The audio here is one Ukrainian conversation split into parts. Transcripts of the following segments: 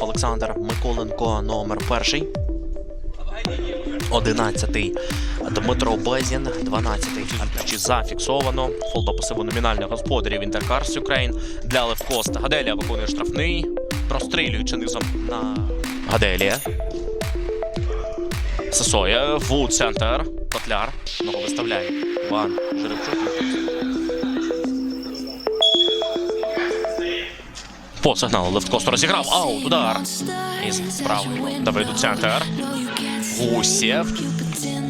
Олександр Миколенко, номер перший. Одинадцятий Дмитро Безін, 12-й Альпачі зафіксовано. Фол до пасиву номінальних господарів Інтеркарс Юкрейн для Левкоста. Гаделія виконує штрафний, прострілюючи низом на Гаделія. Сесоя, Вуд центр, Котляр. Ногу виставляє. Іван Жеребчук. По сигналу Левткост розіграв. Аут, удар. Із правої. Давиду центр. Гусєв.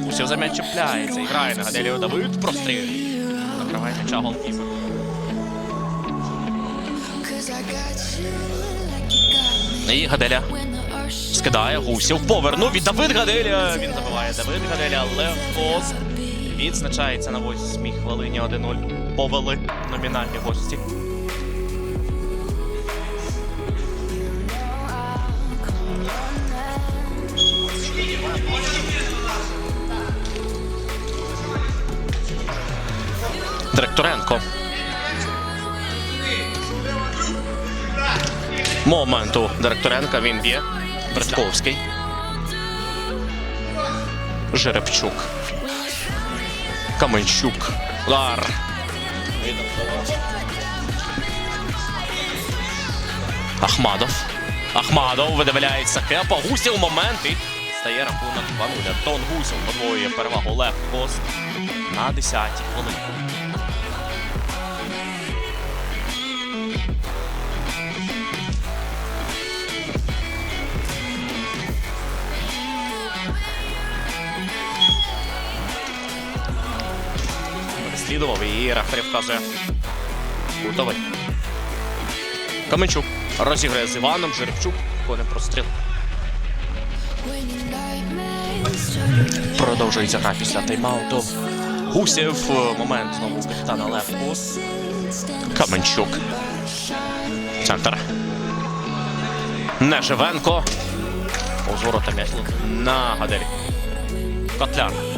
Гусєв за чіпляється. Грає на Гаделію Давид. Прострілює. Накриває м'яча голкіпер. І Гаделя скидає. Гусєв повернув. від Давид Гаделя. Він забиває. Давид Гаделя. Левкост. Відзначається на восьмій хвилині 1-0. Повели номінальні гості. Директоренко. Моменту Директоренка він б'є. Братковський. Жеребчук. Каменщук. Удар. Ахмадов. Ахмадов видивляється кепа. Гусів і стає рахунок 2-0. Антон Гусів подвоює перевагу Лев Кост на 10-й хвилині. Переслідував і рефері вказує. Готовий. Каменчук розіграє з Іваном, Жеребчук, виконує простріл. Продовжується гра після тайм-ауту. Гусєв, е, момент знову капітана Левку. Каменчук. Центр. Неживенко. Узворота м'яч на Гаделі. Котляр.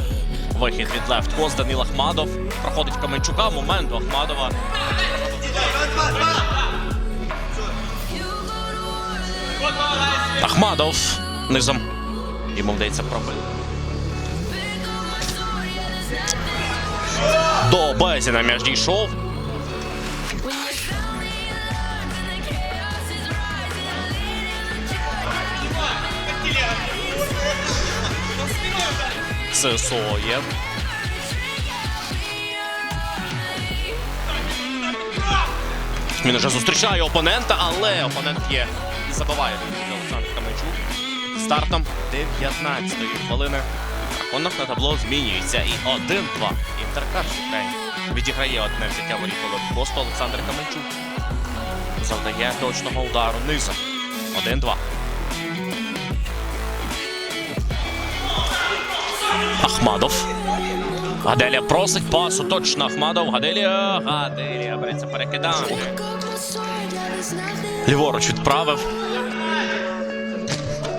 Вихід від лефт пост Данил Ахмадов. Проходить Каменчука. Момент у Ахмадова. Ахмадов низом. Йому вдається пробити. До Безіна м'яч дійшов. Сесоєв. Він вже зустрічає опонента, але опонент є і забиває Олександр Каменчук. Стартом 19-ї хвилини. Рахунок на табло змінюється. І 1-2. Інтеркар Україн відіграє одне взяття воріт Просто Олександр Каменчук. Завдає точного удару низом. 1-2. Ахмадов. Гаделія просить пасу. Точно Ахмадов. Гаделія. Гаделія береться перекидати. Ліворуч відправив.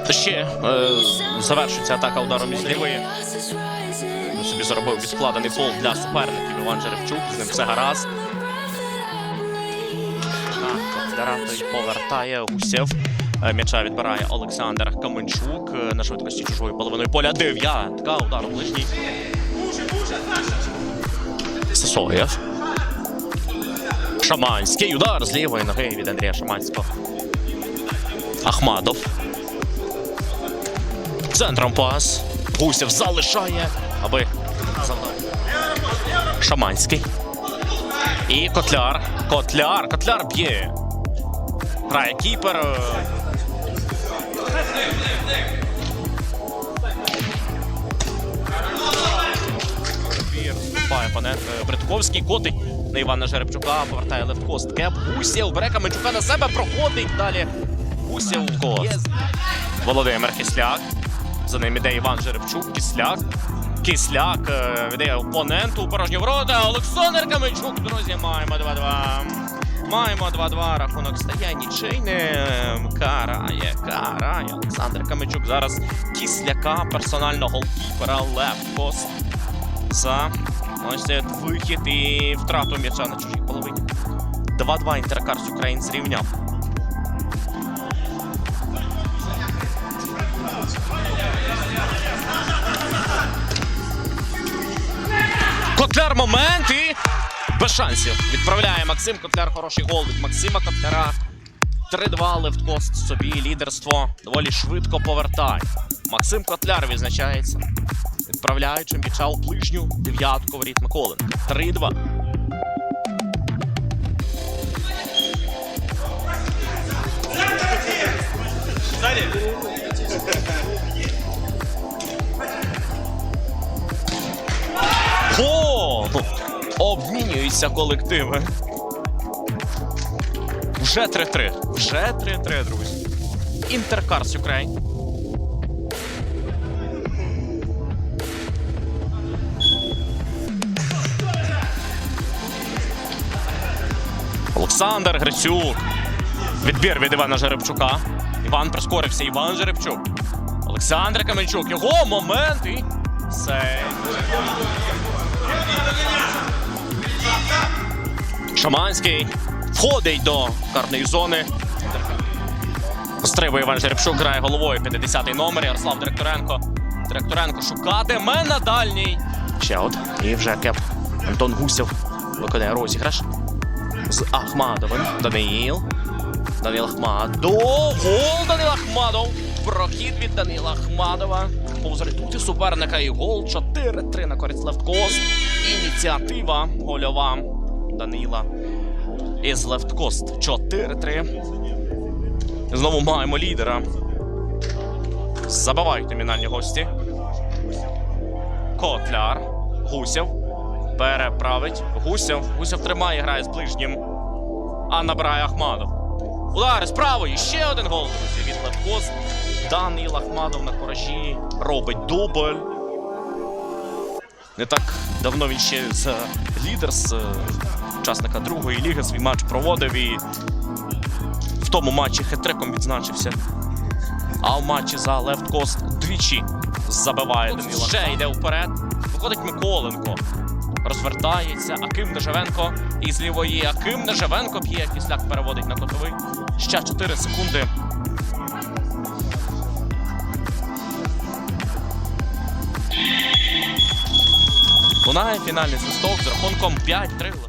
Ще е, завершується атака ударом із лівої. Він собі заробив відкладений пол для суперників Іван Жеребчук. З ним все гаразд. Даратий повертає Гусєв. Е, М'яча відбирає Олександр Каменчук е, на швидкості чужої половиною поля. Дев'ятка. Удар у ближній. Сосоєв. Шаманський. Удар з лівої ноги від Андрія Шаманського. Ахмадов. Центром пас. Гусєв залишає, аби. Шаманський. І Котляр. Котляр. Котляр б'є. Грає кіпер. Опонент е, Бритковський. Котить на Івана Жеребчука. Повертає левткост. Кеп. Гусєв бере Каменчука на себе. Проходить далі. Гусєв кост. Володимир Кисляк. За ним іде Іван Жеребчук. Кисляк. Кисляк е, віддає опоненту у порожні ворота. Олександр Каменчук. Друзі, маємо 2-2. Маємо 2-2, рахунок стає нічийним. Карає, карає. Олександр Камечук зараз кісляка персонального голкіпера Лепкос за ось вихід і втрату м'яча на чужій половині. 2-2 інтеркарс Україн зрівняв. Котляр момент і без шансів. Відправляє Максим Котляр. Хороший гол від Максима Котляра. 3-2 левткост собі лідерство доволі швидко повертає. Максим Котляр відзначається. Відправляючи м'яча у ближню дев'ятку воріт Миколенка. 3-2. Гол! Обмінюються колективи. Вже 3-3. Вже 3-3, друзі. Інтеркарс Україн. Олександр Грицюк. Відбір від Івана Жеребчука. Іван прискорився. Іван Жеребчук. Олександр Каменчук. Його момент і сейв. Шаманський входить до карної зони. Пострибує Іван Жеребчук, грає головою 50-й номер. Ярослав Директоренко. Директоренко шукатиме на дальній. Ще от. І вже кеп. Антон Гусєв виконує розіграш. З Ахмадовим. Даниїл. Данил Ахмадов. Гол Данил Ахмадов. Прохід від Данила Ахмадова. Повз редути суперника і гол 4-3 на користь Левткост. Ініціатива гольова Данила із Левткост 4-3. Знову маємо лідера. Забивають номінальні гості. Котляр. Гусєв. Переправить. Гусєв. Гусєв тримає, грає з ближнім. А набирає Ахмадов. Удар з правої. Ще один гол, друзі, від Левкост. Данил Ахмадов на коражі робить дубль. Не так давно він ще з лідерс, е, учасника другої ліги, свій матч проводив і в тому матчі хетриком відзначився. А в матчі за Левткост двічі забиває Данила. Ще йде вперед. Виходить Миколенко. Розвертається Аким Нежевенко із лівої. Аким Нежевенко б'є. Кисляк переводить на котовий. Ще 4 секунди. Лунає фінальний свисток з рахунком 5-3.